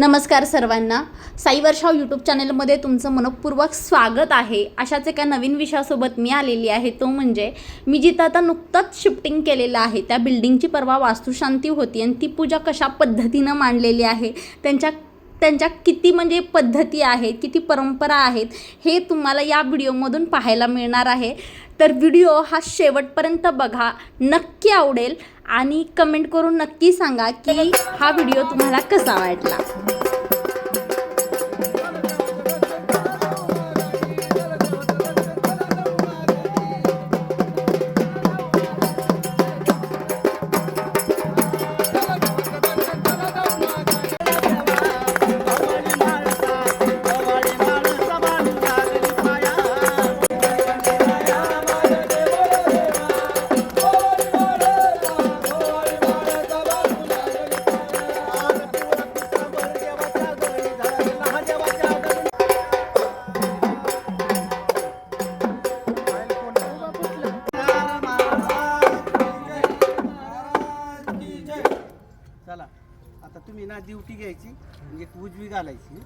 नमस्कार सर्वांना. साई वर्षाव यूट्यूब चॅनलमध्ये तुमचं मनपूर्वक स्वागत आहे. अशाच एका नवीन विषयासोबत मी आलेली आहे. तो म्हणजे मी जिथं आता नुकतंच शिफ्टिंग केलेलं आहे त्या बिल्डिंगची परवा वास्तुशांती होती आणि ती पूजा कशा पद्धतीनं मांडलेली आहे त्यांच्या त्यांच्या किती म्हणजे पद्धती आहेत किती परंपरा आहेत हे तुम्हाला या व्हिडिओमधून पाहायला मिळणार आहे. तर व्हिडिओ हा शेवटपर्यंत बघा. नक्की आवडेल. आणि कमेंट करून नक्की सांगा की हा व्हिडिओ तुम्हाला कसा वाटला. ना ड्युटी घ्यायची म्हणजे एक उजवी घालायची.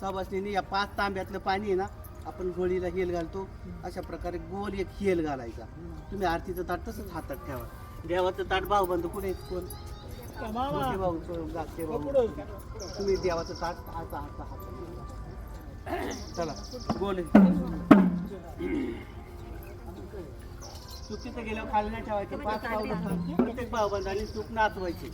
सवासनीने या पाच तांब्यातलं पाणी आहे ना आपण गोळीला हेल घालतो. अशा प्रकारे गोल एक हेल घालायचा. तुम्ही आरतीचं ताट तसंच हातात ठेवा. देवाचं ताट भाऊ बंद कुठे कोण? मोठे भाऊ तो धाकटे भाऊ. तुम्ही देवाचं ताट हाता हाता हात चला गोल चुकीचं गेल्यावर खाली नाही ठेवायचं. पाच पावलं प्रत्येक भाऊबंद आणि चूक नाचवायची.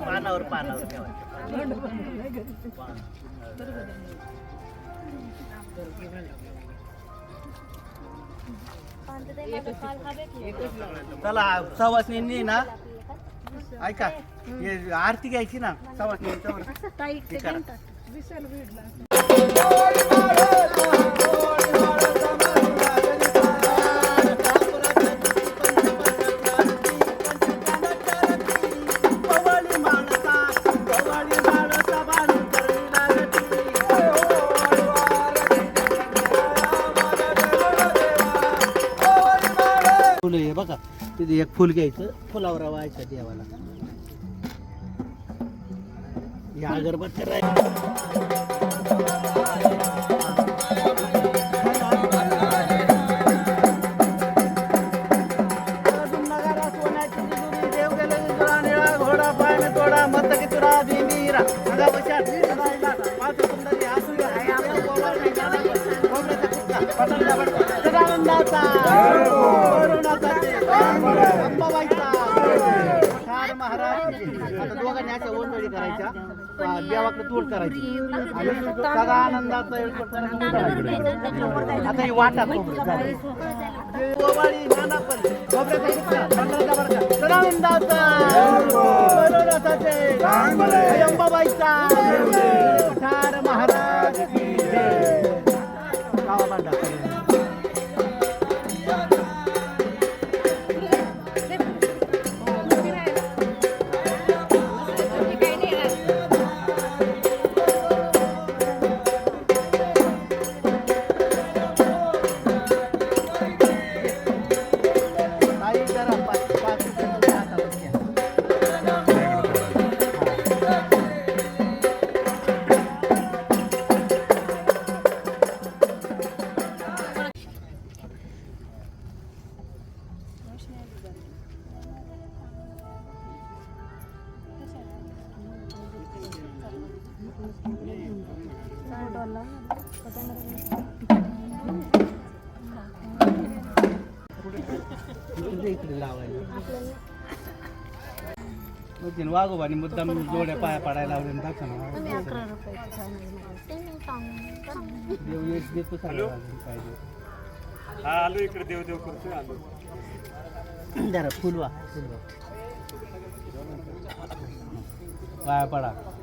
पानावर पानावर चला सवासनी ना ऐका हे आरती घ्यायची ना सवासनी हे तिथे एक फुल घ्यायचं फुलावर व्हायचं देवाला या अगरबत्ती राहील करायच्या देवाकडे तोड करायची आणि एक करायचं. आता ही वाटा गोवाळी नाना पण खोबऱ्याचा अंबाबाईचा ठार वाघोबाने मुद्दाम जोड्या पाया पाडायला लावले दाखवा ना. हा आलो इकडे देव देव करतोय आलो. जरा फुलवा. फुलवा. पाया पडा.